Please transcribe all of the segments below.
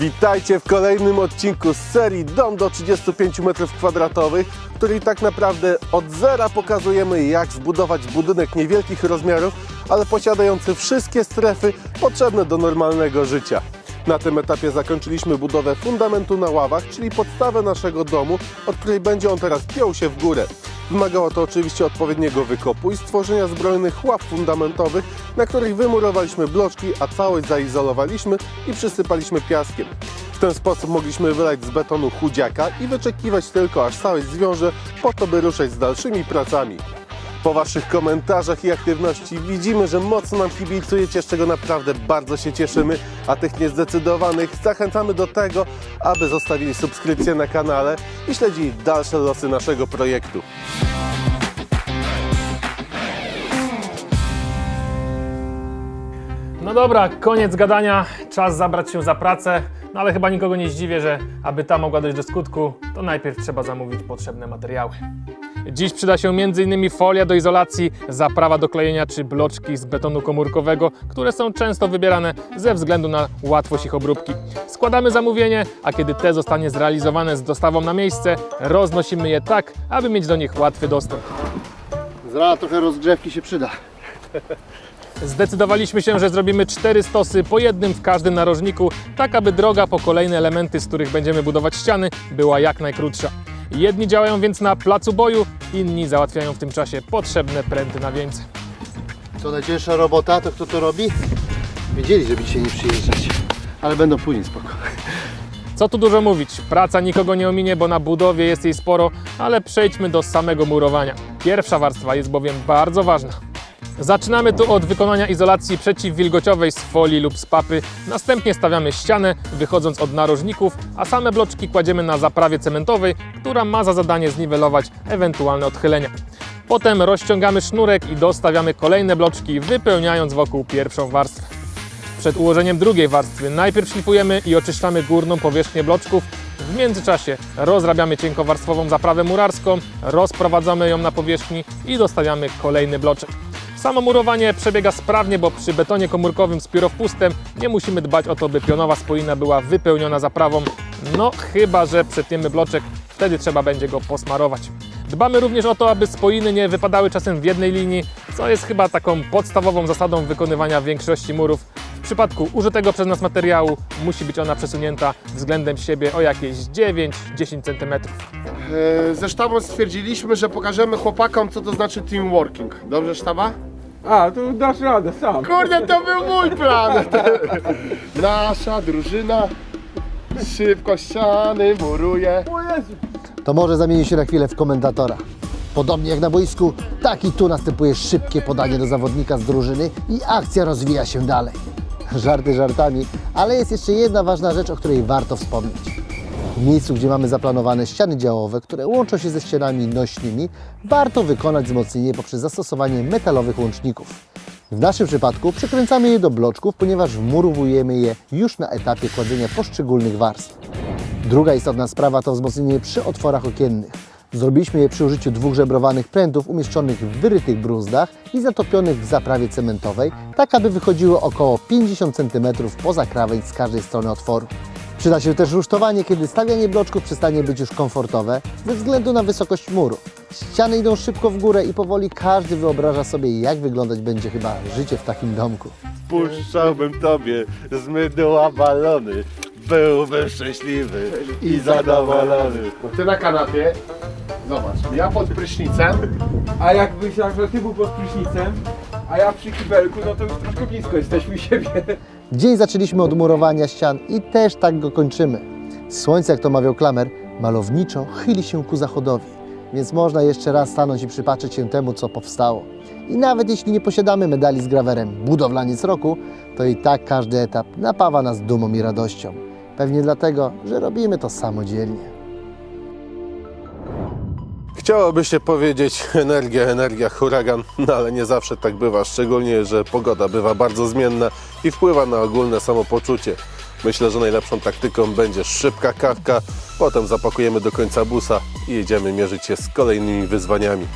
Witajcie w kolejnym odcinku z serii Dom do 35 m2, w której tak naprawdę od zera pokazujemy jak zbudować budynek niewielkich rozmiarów, ale posiadający wszystkie strefy potrzebne do normalnego życia. Na tym etapie zakończyliśmy budowę fundamentu na ławach, czyli podstawę naszego domu, od której będzie on teraz piął się w górę. Wymagało to oczywiście odpowiedniego wykopu i stworzenia zbrojnych ław fundamentowych, na których wymurowaliśmy bloczki, a całość zaizolowaliśmy i przysypaliśmy piaskiem. W ten sposób mogliśmy wylać z betonu chudziaka i wyczekiwać tylko aż całość zwiąże po to, by ruszać z dalszymi pracami. Po Waszych komentarzach i aktywności widzimy, że mocno nam kibicujecie, z czego naprawdę bardzo się cieszymy, a tych niezdecydowanych zachęcamy do tego, aby zostawili subskrypcję na kanale i śledzili dalsze losy naszego projektu. No dobra, koniec gadania, czas zabrać się za pracę, no ale chyba nikogo nie zdziwię, że aby ta mogła dojść do skutku, to najpierw trzeba zamówić potrzebne materiały. Dziś przyda się m.in. folia do izolacji, zaprawa do klejenia czy bloczki z betonu komórkowego, które są często wybierane ze względu na łatwość ich obróbki. Składamy zamówienie, a kiedy te zostanie zrealizowane z dostawą na miejsce, roznosimy je tak, aby mieć do nich łatwy dostęp. Zra trochę rozgrzewki się przyda. Zdecydowaliśmy się, że zrobimy cztery stosy po jednym w każdym narożniku, tak aby droga po kolejne elementy, z których będziemy budować ściany, była jak najkrótsza. Jedni działają więc na placu boju, inni załatwiają w tym czasie potrzebne pręty na wieńce. Co najcięższa robota, to kto to robi? Wiedzieli, żeby dzisiaj nie przyjeżdżać. Ale będą później spoko. Co tu dużo mówić, praca nikogo nie ominie, bo na budowie jest jej sporo, ale przejdźmy do samego murowania. Pierwsza warstwa jest bowiem bardzo ważna. Zaczynamy tu od wykonania izolacji przeciwwilgociowej z folii lub z papy. Następnie stawiamy ścianę, wychodząc od narożników, a same bloczki kładziemy na zaprawie cementowej, która ma za zadanie zniwelować ewentualne odchylenia. Potem rozciągamy sznurek i dostawiamy kolejne bloczki, wypełniając wokół pierwszą warstwę. Przed ułożeniem drugiej warstwy najpierw szlifujemy i oczyszczamy górną powierzchnię bloczków. W międzyczasie rozrabiamy cienkowarstwową zaprawę murarską, rozprowadzamy ją na powierzchni i dostawiamy kolejny bloczek. Samo murowanie przebiega sprawnie, bo przy betonie komórkowym z piórowpustem nie musimy dbać o to, by pionowa spoina była wypełniona zaprawą. No chyba, że przetniemy bloczek, wtedy trzeba będzie go posmarować. Dbamy również o to, aby spoiny nie wypadały czasem w jednej linii, co jest chyba taką podstawową zasadą wykonywania większości murów. W przypadku użytego przez nas materiału musi być ona przesunięta względem siebie o jakieś 9-10 cm. E, Ze sztabą stwierdziliśmy, że pokażemy chłopakom, co to znaczy teamworking. Dobrze, sztaba? A, to dasz radę sam. Kurde, to był mój plan! Nasza drużyna szybko ściany muruje. O Jezu. To może zamieni się na chwilę w komentatora. Podobnie jak na boisku, tak i tu następuje szybkie podanie do zawodnika z drużyny i akcja rozwija się dalej. Żarty żartami, ale jest jeszcze jedna ważna rzecz, o której warto wspomnieć. Miejscu, gdzie mamy zaplanowane ściany działowe, które łączą się ze ścianami nośnymi, warto wykonać wzmocnienie poprzez zastosowanie metalowych łączników. W naszym przypadku przykręcamy je do bloczków, ponieważ wmurowujemy je już na etapie kładzenia poszczególnych warstw. Druga istotna sprawa to wzmocnienie przy otworach okiennych. Zrobiliśmy je przy użyciu dwóch żebrowanych prętów umieszczonych w wyrytych bruzdach i zatopionych w zaprawie cementowej, tak aby wychodziło około 50 cm poza krawędź z każdej strony otworu. Przyda się też rusztowanie, kiedy stawianie bloczków przestanie być już komfortowe ze względu na wysokość muru. Ściany idą szybko w górę i powoli każdy wyobraża sobie, jak wyglądać będzie chyba życie w takim domku. Puszczałbym tobie z mydła balony, byłbym szczęśliwy i zadowolony. No ty na kanapie. Zobacz, ja pod prysznicem. A jak myślałem, że ty był pod prysznicem, a ja przy kibelku, no to już troszkę blisko jesteśmy siebie. Dzień zaczęliśmy od murowania ścian i też tak go kończymy. Słońce, jak to mawiał Klamer, malowniczo chyli się ku zachodowi, więc można jeszcze raz stanąć i przypatrzeć się temu, co powstało. I nawet jeśli nie posiadamy medali z grawerem Budowlaniec Roku, to i tak każdy etap napawa nas dumą i radością. Pewnie dlatego, że robimy to samodzielnie. Chciałoby się powiedzieć energia, energia, huragan, no ale nie zawsze tak bywa, szczególnie, że pogoda bywa bardzo zmienna i wpływa na ogólne samopoczucie. Myślę, że najlepszą taktyką będzie szybka kawka, potem zapakujemy do końca busa i jedziemy mierzyć się z kolejnymi wyzwaniami.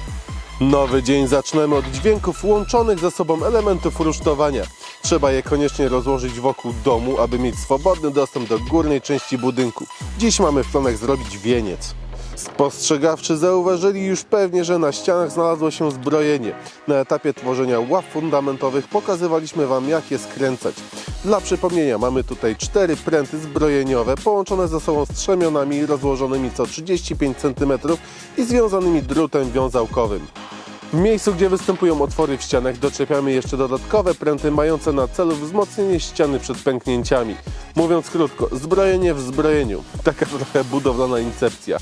Nowy dzień zaczynamy od dźwięków łączonych ze sobą elementów rusztowania. Trzeba je koniecznie rozłożyć wokół domu, aby mieć swobodny dostęp do górnej części budynku. Dziś mamy w planach zrobić wieniec. Spostrzegawczy zauważyli już pewnie, że na ścianach znalazło się zbrojenie. Na etapie tworzenia ław fundamentowych pokazywaliśmy Wam jak je skręcać. Dla przypomnienia mamy tutaj cztery pręty zbrojeniowe połączone ze sobą strzemionami rozłożonymi co 35 cm i związanymi drutem wiązałkowym. W miejscu, gdzie występują otwory w ścianach, doczepiamy jeszcze dodatkowe pręty mające na celu wzmocnienie ściany przed pęknięciami. Mówiąc krótko, zbrojenie w zbrojeniu. Taka trochę budowlana incepcja.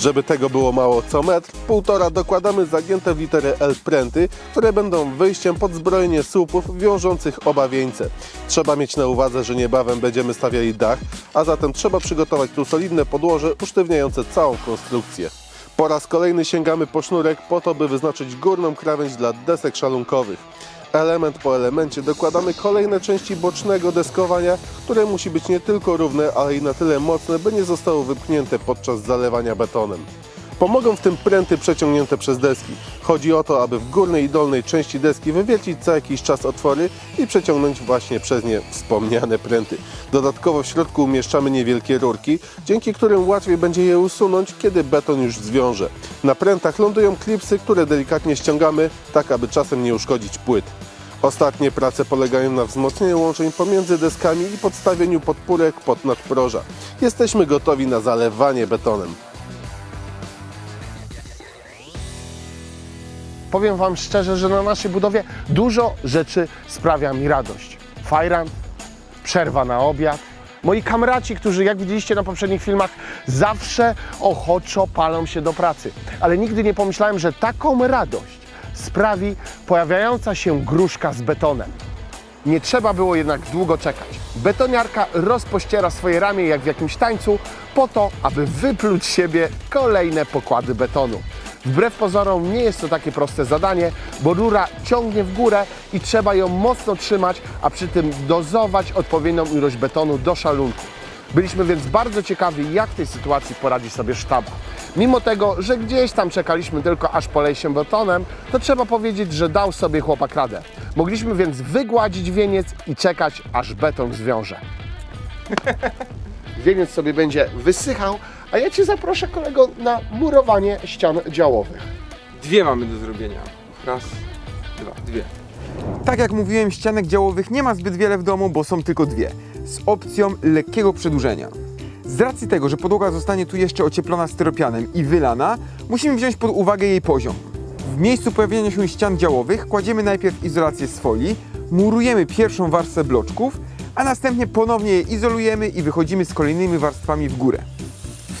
Żeby tego było mało co metr, półtora dokładamy zagięte w literę L pręty, które będą wyjściem pod zbrojenie słupów wiążących oba wieńce. Trzeba mieć na uwadze, że niebawem będziemy stawiali dach, a zatem trzeba przygotować tu solidne podłoże usztywniające całą konstrukcję. Po raz kolejny sięgamy po sznurek po to, by wyznaczyć górną krawędź dla desek szalunkowych. Element po elemencie dokładamy kolejne części bocznego deskowania, które musi być nie tylko równe, ale i na tyle mocne, by nie zostało wypchnięte podczas zalewania betonem. Pomogą w tym pręty przeciągnięte przez deski. Chodzi o to, aby w górnej i dolnej części deski wywiercić co jakiś czas otwory i przeciągnąć właśnie przez nie wspomniane pręty. Dodatkowo w środku umieszczamy niewielkie rurki, dzięki którym łatwiej będzie je usunąć, kiedy beton już zwiąże. Na prętach lądują klipsy, które delikatnie ściągamy, tak aby czasem nie uszkodzić płyt. Ostatnie prace polegają na wzmocnieniu łączeń pomiędzy deskami i podstawieniu podpórek pod nadproża. Jesteśmy gotowi na zalewanie betonem. Powiem Wam szczerze, że na naszej budowie dużo rzeczy sprawia mi radość. Fajran, przerwa na obiad. Moi kamraci, którzy jak widzieliście na poprzednich filmach, zawsze ochoczo palą się do pracy. Ale nigdy nie pomyślałem, że taką radość sprawi pojawiająca się gruszka z betonem. Nie trzeba było jednak długo czekać. Betoniarka rozpościera swoje ramię jak w jakimś tańcu po to, aby wypluć siebie kolejne pokłady betonu. Wbrew pozorom nie jest to takie proste zadanie, bo rura ciągnie w górę i trzeba ją mocno trzymać, a przy tym dozować odpowiednią ilość betonu do szalunku. Byliśmy więc bardzo ciekawi, jak w tej sytuacji poradzi sobie sztaba. Mimo tego, że gdzieś tam czekaliśmy tylko aż polej się betonem, to trzeba powiedzieć, że dał sobie chłopak radę. Mogliśmy więc wygładzić wieniec i czekać, aż beton zwiąże. wieniec sobie będzie wysychał, a ja Cię zaproszę kolego na murowanie ścian działowych. Dwie mamy do zrobienia. Raz, dwa, dwie. Tak jak mówiłem, ścianek działowych nie ma zbyt wiele w domu, bo są tylko dwie. Z opcją lekkiego przedłużenia. Z racji tego, że podłoga zostanie tu jeszcze ocieplona styropianem i wylana, musimy wziąć pod uwagę jej poziom. W miejscu pojawienia się ścian działowych kładziemy najpierw izolację z folii, murujemy pierwszą warstwę bloczków, a następnie ponownie je izolujemy i wychodzimy z kolejnymi warstwami w górę.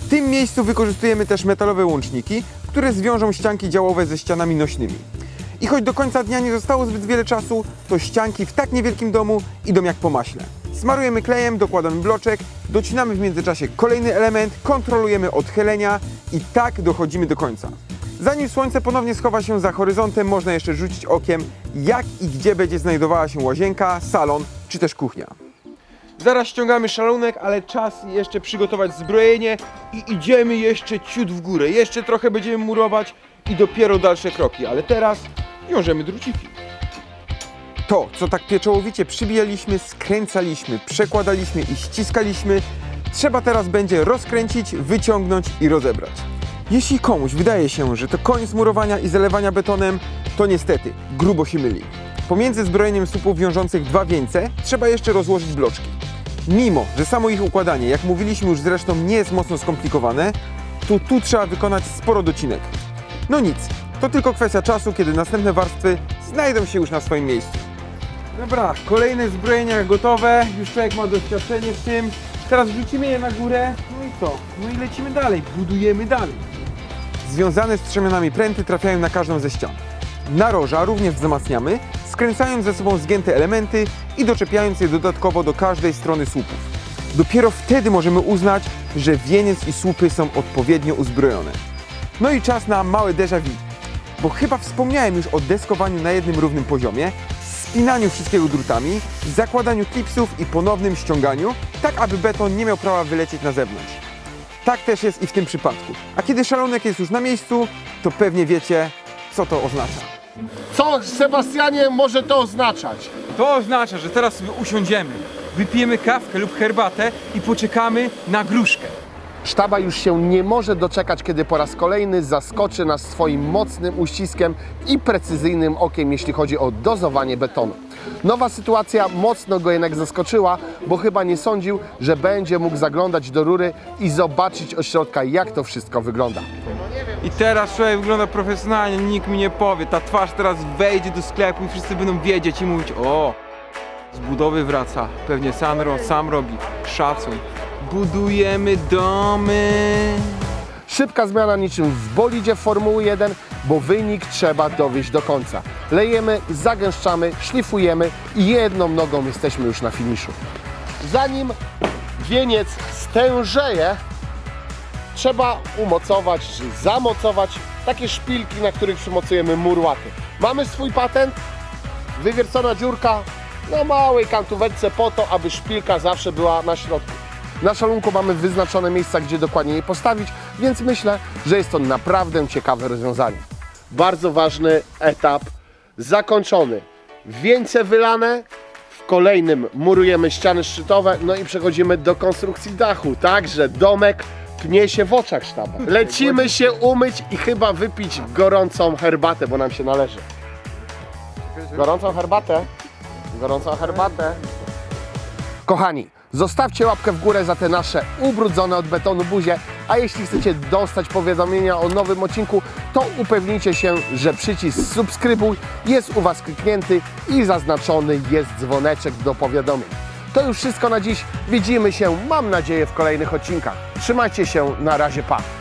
W tym miejscu wykorzystujemy też metalowe łączniki, które zwiążą ścianki działowe ze ścianami nośnymi. I choć do końca dnia nie zostało zbyt wiele czasu, to ścianki w tak niewielkim domu idą jak po maśle. Smarujemy klejem, dokładamy bloczek, docinamy w międzyczasie kolejny element, kontrolujemy odchylenia i tak dochodzimy do końca. Zanim słońce ponownie schowa się za horyzontem, można jeszcze rzucić okiem, jak i gdzie będzie znajdowała się łazienka, salon czy też kuchnia. Zaraz ściągamy szalunek, ale czas jeszcze przygotować zbrojenie i idziemy jeszcze ciut w górę. Jeszcze trochę będziemy murować i dopiero dalsze kroki, ale teraz wiążemy druciki. To, co tak pieczołowicie przybijaliśmy, skręcaliśmy, przekładaliśmy i ściskaliśmy, trzeba teraz będzie rozkręcić, wyciągnąć i rozebrać. Jeśli komuś wydaje się, że to koniec murowania i zalewania betonem, to niestety grubo się myli. Pomiędzy zbrojeniem słupów wiążących dwa wieńce trzeba jeszcze rozłożyć bloczki. Mimo, że samo ich układanie, jak mówiliśmy już zresztą, nie jest mocno skomplikowane, to tu trzeba wykonać sporo docinek. No nic, to tylko kwestia czasu, kiedy następne warstwy znajdą się już na swoim miejscu. Dobra, kolejne zbrojenia gotowe, już człowiek ma doświadczenie w tym. Teraz wrzucimy je na górę, no i co? No i lecimy dalej, budujemy dalej. Związane z strzemionami pręty trafiają na każdą ze ścian. Naroża również wzmacniamy, skręcając ze sobą zgięte elementy i doczepiając je dodatkowo do każdej strony słupów. Dopiero wtedy możemy uznać, że wieniec i słupy są odpowiednio uzbrojone. No i czas na małe déjà vu, bo chyba wspomniałem już o deskowaniu na jednym równym poziomie, spinaniu wszystkiego drutami, zakładaniu klipsów i ponownym ściąganiu, tak aby beton nie miał prawa wylecieć na zewnątrz. Tak też jest i w tym przypadku. A kiedy szalonek jest już na miejscu, to pewnie wiecie, Co to oznacza? Co, Sebastianie, może to oznaczać? To oznacza, że teraz sobie usiądziemy, wypijemy kawkę lub herbatę i poczekamy na gruszkę. Sztaba już się nie może doczekać, kiedy po raz kolejny zaskoczy nas swoim mocnym uściskiem i precyzyjnym okiem, jeśli chodzi o dozowanie betonu. Nowa sytuacja mocno go jednak zaskoczyła, bo chyba nie sądził, że będzie mógł zaglądać do rury i zobaczyć od środka, jak to wszystko wygląda. I teraz człowiek wygląda profesjonalnie, nikt mi nie powie. Ta twarz teraz wejdzie do sklepu i wszyscy będą wiedzieć i mówić o, z budowy wraca. Pewnie Sanro sam robi. Szacun. Budujemy domy. Szybka zmiana niczym w bolidzie Formuły 1, bo wynik trzeba dowieść do końca. Lejemy, zagęszczamy, szlifujemy i jedną nogą jesteśmy już na finiszu. Zanim wieniec stężeje, trzeba umocować czy zamocować takie szpilki, na których przymocujemy mur łaty. Mamy swój patent, wywiercona dziurka na małej kantóweczce po to, aby szpilka zawsze była na środku. Na szalunku mamy wyznaczone miejsca, gdzie dokładnie je postawić, więc myślę, że jest to naprawdę ciekawe rozwiązanie. Bardzo ważny etap zakończony. Wieńce wylane, w kolejnym murujemy ściany szczytowe, no i przechodzimy do konstrukcji dachu. Także domek pnie się w oczach sztaba. Lecimy się umyć i chyba wypić gorącą herbatę, bo nam się należy. Gorącą herbatę. Gorącą herbatę. Kochani, zostawcie łapkę w górę za te nasze ubrudzone od betonu buzie, a jeśli chcecie dostać powiadomienia o nowym odcinku, to upewnijcie się, że przycisk subskrybuj jest u Was kliknięty i zaznaczony jest dzwoneczek do powiadomień. To już wszystko na dziś. Widzimy się, mam nadzieję, w kolejnych odcinkach. Trzymajcie się, na razie, pa!